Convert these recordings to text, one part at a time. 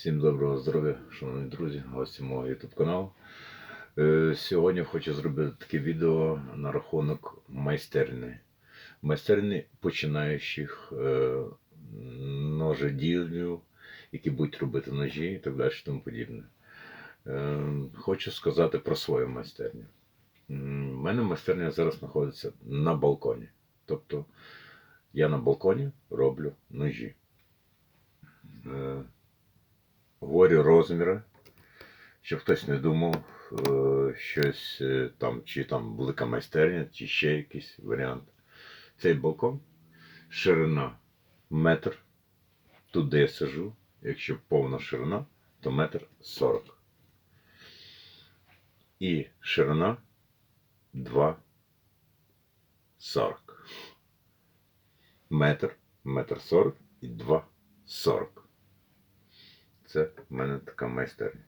Всім доброго здоров'я, шановні друзі, гості мого YouTube каналу. Е, Сьогодні хочу зробити таке відео на рахунок майстерні. Майстерні починаючих е, ножеділлю, які будуть робити ножі і так далі тому подібне. Е, Хочу сказати про свою майстерню. У мене майстерня зараз знаходиться на балконі. Тобто я на балконі роблю ножі. Говорю розміри, щоб хтось не думав е, щось е, там, чи там велика майстерня, чи ще якийсь варіант. Цей балкон, ширина метр. Тут, де я сижу, якщо повна ширина, то метр сорок. І ширина 2,40. Метр, метр сорок і 2,40. Це в мене така майстерня.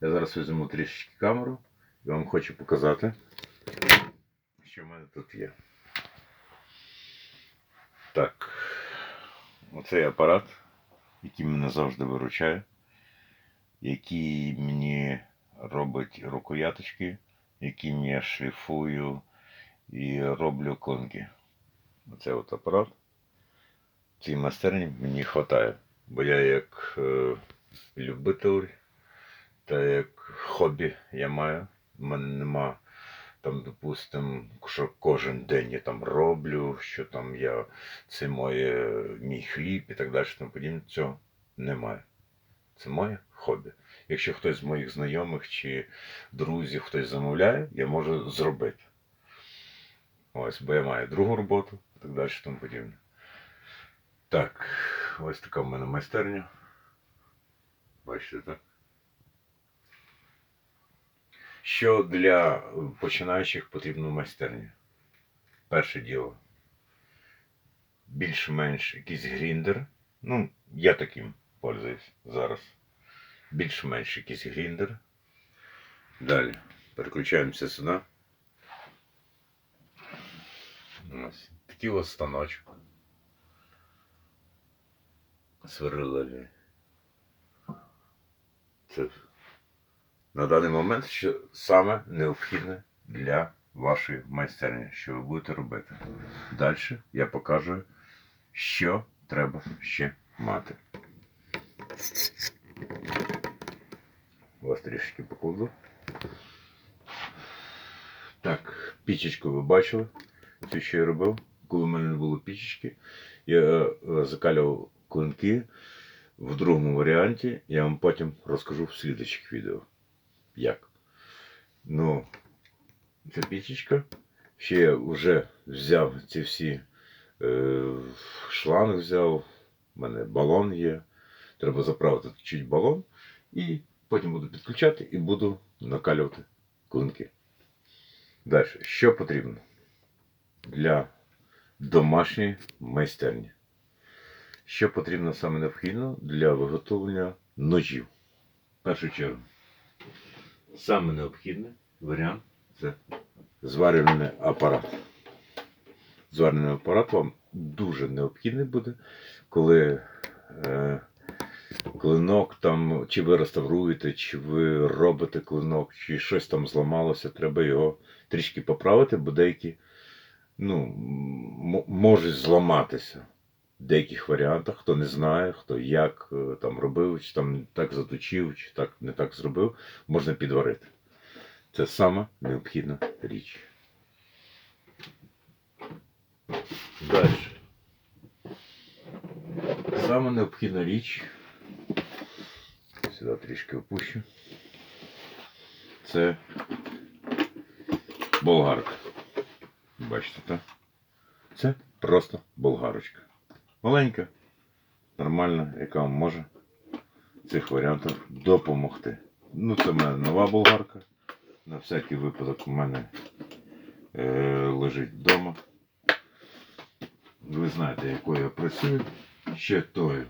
Я зараз візьму трішечки камеру і вам хочу показати, що в мене тут є. Так, оцей апарат, який мене завжди виручає, який мені робить рукояточки, яким я шліфую і роблю клинки. Оце от апарат цій майстерні мені вистачає. Бо я як е, любитель та як хобі я маю. У мене нема там, допустим, що кожен день я там роблю, що там я це моє мій хліб і так далі. Тому подібне. Цього немає. Це моє хобі. Якщо хтось з моїх знайомих чи друзів хтось замовляє, я можу зробити. Ось, бо я маю другу роботу і так далі. Тому подібне. Так, ось така в мене майстерня. Бачите, так? Що для починаючих потрібно в майстерні? Перше діло. Більш-менш якийсь гріндер. Ну, я таким пользуюсь зараз. Більш-менш якийсь гріндер. Далі. Переключаємося сюди. Ось. Такий ось станочок сверлили. Це на даний момент що саме необхідне для вашої майстерні, що ви будете робити. Далі я покажу, що треба ще мати. Вас трішки покладу. Так, пічечку ви бачили, це що я робив. Коли в мене не було пічечки, я е, закалював клинки в другому варіанті. Я вам потім розкажу в слідучих відео. Як. Ну, ця пічечка. Ще я вже взяв ці всі е, шланг взяв. У мене балон є. Треба заправити чуть балон. І потім буду підключати і буду накалювати клинки. Далі, що потрібно для домашньої майстерні? Що потрібно саме необхідно для виготовлення ножів? В першу чергу, саме необхідний варіант це зварювальний апарат. Зварювальний апарат вам дуже необхідний буде, коли е, клинок там, чи ви реставруєте, чи ви робите клинок, чи щось там зламалося, треба його трішки поправити, бо деякі ну, можуть зламатися деяких варіантах, хто не знає, хто як е, там робив, чи там так заточив, чи так не так зробив, можна підварити. Це сама необхідна річ. Далі. Сама необхідна річ. Сюди трішки опущу. Це болгарка. Бачите, так? Це просто болгарочка. Маленька, нормальна, яка вам може цих варіантах допомогти. Ну, це в мене нова болгарка. На всякий випадок у мене е, лежить вдома. Ви знаєте, якою я працюю. Ще тою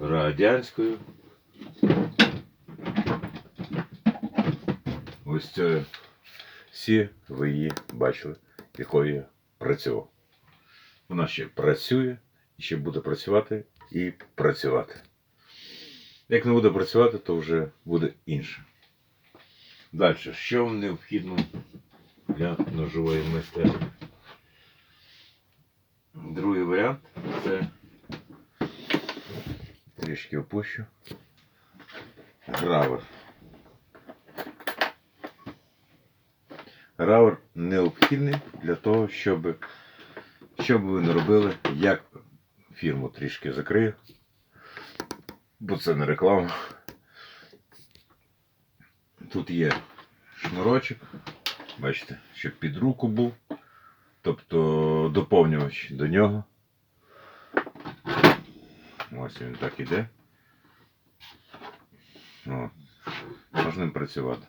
радянською. Ось це всі ви її бачили, якою я працював. Вона ще працює і ще буде працювати і працювати. Як не буде працювати, то вже буде інше. Далі, що вам необхідно для ножової майстерні? Другий варіант це трішки опущу. Гравер. Гравер необхідний для того, щоб, що б ви не робили, як фірму трішки закрию, бо це не реклама. Тут є шнурочок, бачите, щоб під руку був, тобто доповнювач до нього. Ось він так іде. О, можна працювати.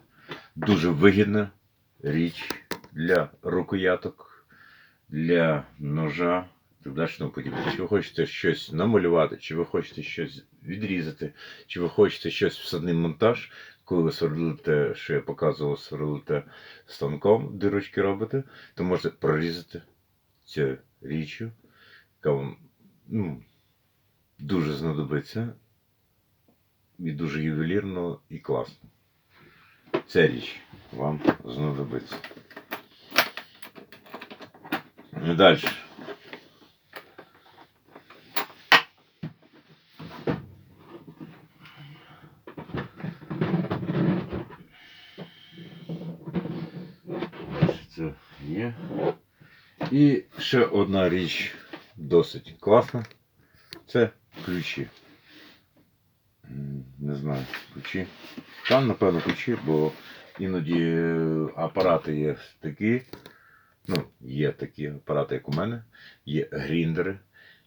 Дуже вигідна річ для рукояток, для ножа так далі подібне. Чи ви хочете щось намалювати, чи ви хочете щось відрізати, чи ви хочете щось всадний монтаж, коли ви сверлите, що я показував, сверлите станком, дирочки робите, то можете прорізати цю річчю, яка вам ну, дуже знадобиться. І дуже ювелірно і класно. Ця річ вам знадобиться. Далі. Це є. І ще одна річ досить класна. Це ключі. Не знаю, ключі. Там, напевно, ключі, бо іноді е, апарати є такі. Ну, є такі апарати, як у мене. Є гріндери,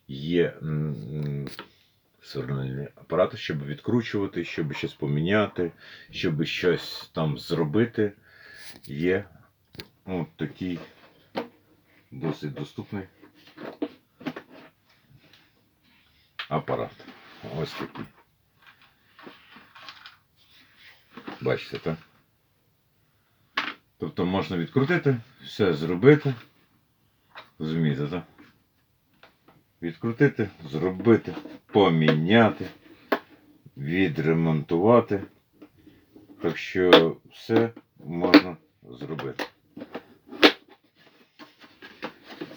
є м, апарати, щоб відкручувати, щоб щось поміняти, щоб щось там зробити. Є от такий досить доступний апарат. Ось такий. Бачите, так? Тобто можна відкрутити, все зробити. Розумієте, так? Відкрутити, зробити, поміняти, відремонтувати. Так що все можна зробити.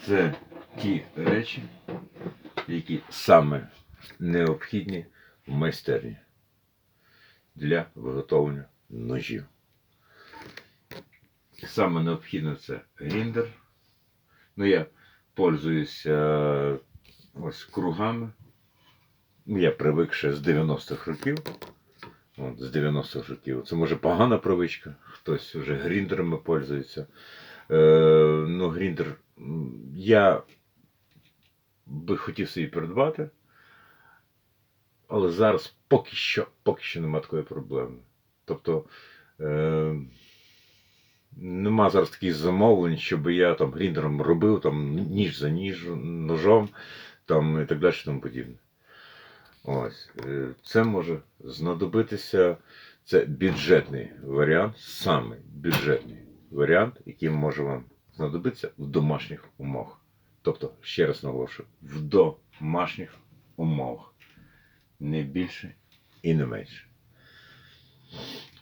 Це ті речі, які саме необхідні в майстерні для виготовлення ножів. Саме необхідне це гріндер. Ну, я пользуюся ось кругами. Ну, Я привик ще з 90-х років. От, з 90-х років. Це може погана привичка, хтось вже гріндерами пользується. Е, ну, гріндер я би хотів собі придбати, але зараз поки що, поки що немає такої проблеми. Тобто е, нема зараз таких замовлень, щоб я там гріндером робив там, ніж за ніж, ножом там, і так далі тому подібне. Ось. е, Це може знадобитися. Це бюджетний варіант, саме бюджетний варіант, який може вам знадобитися в домашніх умовах. Тобто, ще раз наголошую, в домашніх умовах. Не більше і не менше.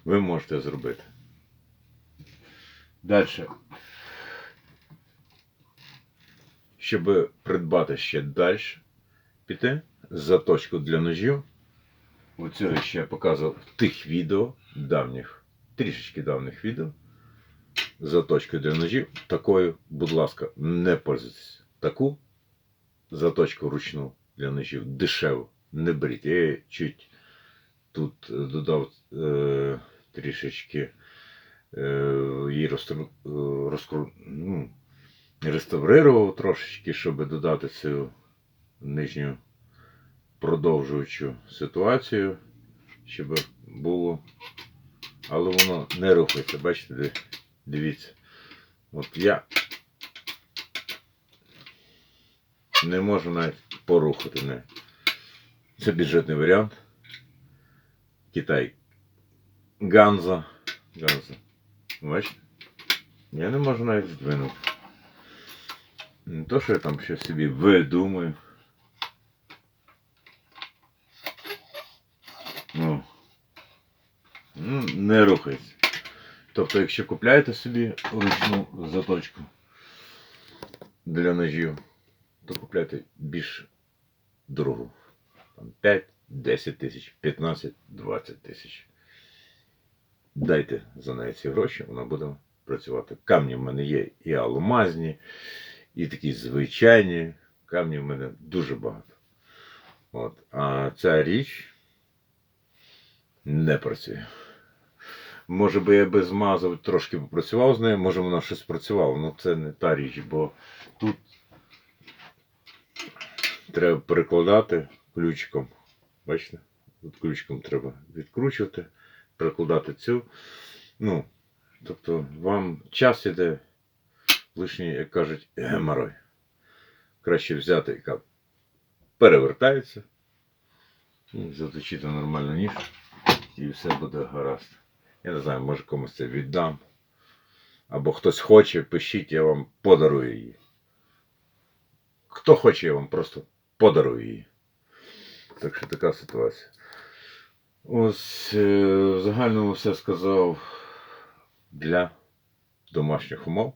Ви можете зробити. Далі. Щоб придбати ще далі, піти заточку для ножів. Я ще показував в тих відео давніх, трішечки давніх відео. Заточкою для ножів. Такою, будь ласка, не пользуйтесь. Таку заточку ручну для ножів дешеву не беріть. Я чуть тут е, додав е, трішечки е, її розтру, е, розкру, ну, реставрував трошечки, щоб додати цю нижню продовжуючу ситуацію, щоб було. Але воно не рухається, бачите, дивіться. От я не можу навіть порухати не. Це бюджетний варіант. Китай. Ганза. Ганза. Бачите? Я не можу навіть здвинути. Не то, що я там щось собі видумаю. Ну, ну не рухається. Тобто, якщо купляєте собі ручну заточку для ножів, то купляйте більш дорогу. 5-10 тисяч, 15-20 тисяч. Дайте за неї ці гроші, вона буде працювати. Камні в мене є і алмазні, і такі звичайні. Камні в мене дуже багато. От. А ця річ не працює. Може би я би змазав, трошки попрацював з нею, може вона щось працювала, але це не та річ, бо тут треба перекладати ключиком. Бачите? Тут ключиком треба відкручувати, перекладати цю. Ну, тобто вам час іде лишній, як кажуть, геморой. Краще взяти, яка перевертається, і заточити нормально ніж, і все буде гаразд. Я не знаю, може комусь це віддам. Або хтось хоче, пишіть, я вам подарую її. Хто хоче, я вам просто подарую її. Так що така ситуація. Ось е, в загальному все сказав для домашніх умов,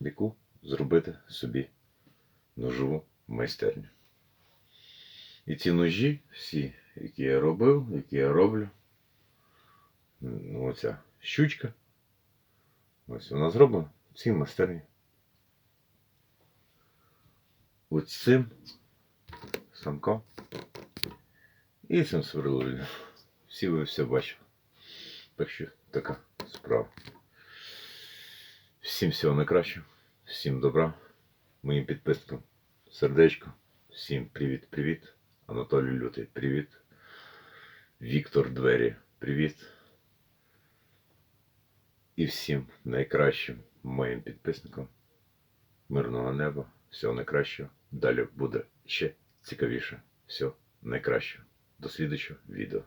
яку зробити собі ножову майстерню. І ці ножі, всі, які я робив, які я роблю, оця щучка, ось вона зроблена в цій майстерні. Ось цим самком і цим сверлильним. Всі ви все бачили. Так що така справа. Всім всього найкращого, всім добра, моїм підписникам сердечко, всім привіт-привіт. Анатолій Лютий, привіт. Віктор Двері, привіт. І всім найкращим моїм підписникам. Мирного неба, всього найкращого. Далі буде ще цікавіше. Всього найкращого. До слідчого відео.